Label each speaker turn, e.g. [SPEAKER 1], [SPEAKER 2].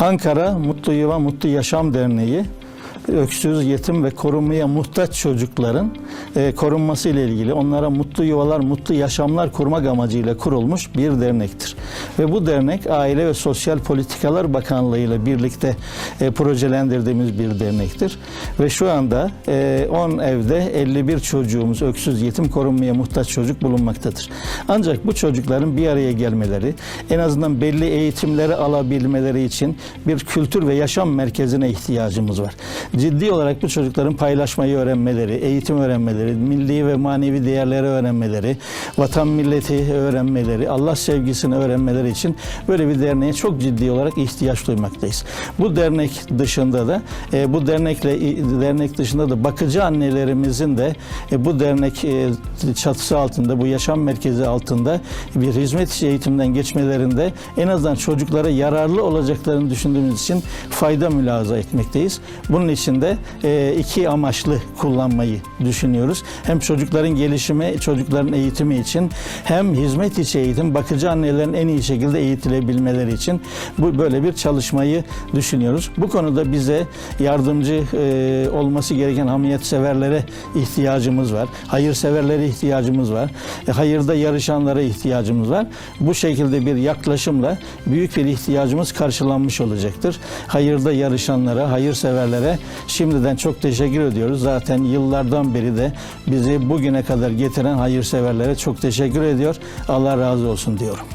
[SPEAKER 1] Ankara Mutlu Yuva Mutlu Yaşam Derneği öksüz, yetim ve korunmaya muhtaç çocukların e, korunması ile ilgili onlara mutlu yuvalar, mutlu yaşamlar kurmak amacıyla kurulmuş bir dernektir. Ve bu dernek Aile ve Sosyal Politikalar Bakanlığı ile birlikte e, projelendirdiğimiz bir dernektir. Ve şu anda e, 10 evde 51 çocuğumuz öksüz, yetim korunmaya muhtaç çocuk bulunmaktadır. Ancak bu çocukların bir araya gelmeleri, en azından belli eğitimleri alabilmeleri için bir kültür ve yaşam merkezine ihtiyacımız var. Ciddi olarak bu çocukların paylaşmayı öğrenmeleri, eğitim öğrenmeleri, milli ve manevi değerleri öğrenmeleri, vatan milleti öğrenmeleri, Allah sevgisini öğrenmeleri için böyle bir derneğe çok ciddi olarak ihtiyaç duymaktayız. Bu dernek dışında da e, bu dernekle dernek dışında da bakıcı annelerimizin de e, bu dernek e, çatısı altında, bu yaşam merkezi altında bir hizmet içi eğitimden geçmelerinde en azından çocuklara yararlı olacaklarını düşündüğümüz için fayda mülaza etmekteyiz. Bunun için de e, iki amaçlı kullanmayı düşünüyoruz. Hem çocukların gelişimi, çocukların eğitimi için hem hizmet içi eğitim, bakıcı annelerin en iyi şekilde eğitilebilmeleri için bu böyle bir çalışmayı düşünüyoruz. Bu konuda bize yardımcı e, olması gereken hamiyetseverlere ihtiyacımız var. Hayırseverlere ihtiyacımız var. E, hayırda yarışanlara ihtiyacımız var. Bu şekilde bir yaklaşımla büyük bir ihtiyacımız karşılanmış olacaktır. Hayırda yarışanlara, hayırseverlere şimdiden çok teşekkür ediyoruz. Zaten yıllardan beri de bizi bugüne kadar getiren hayırseverlere çok teşekkür ediyor. Allah razı olsun diyorum.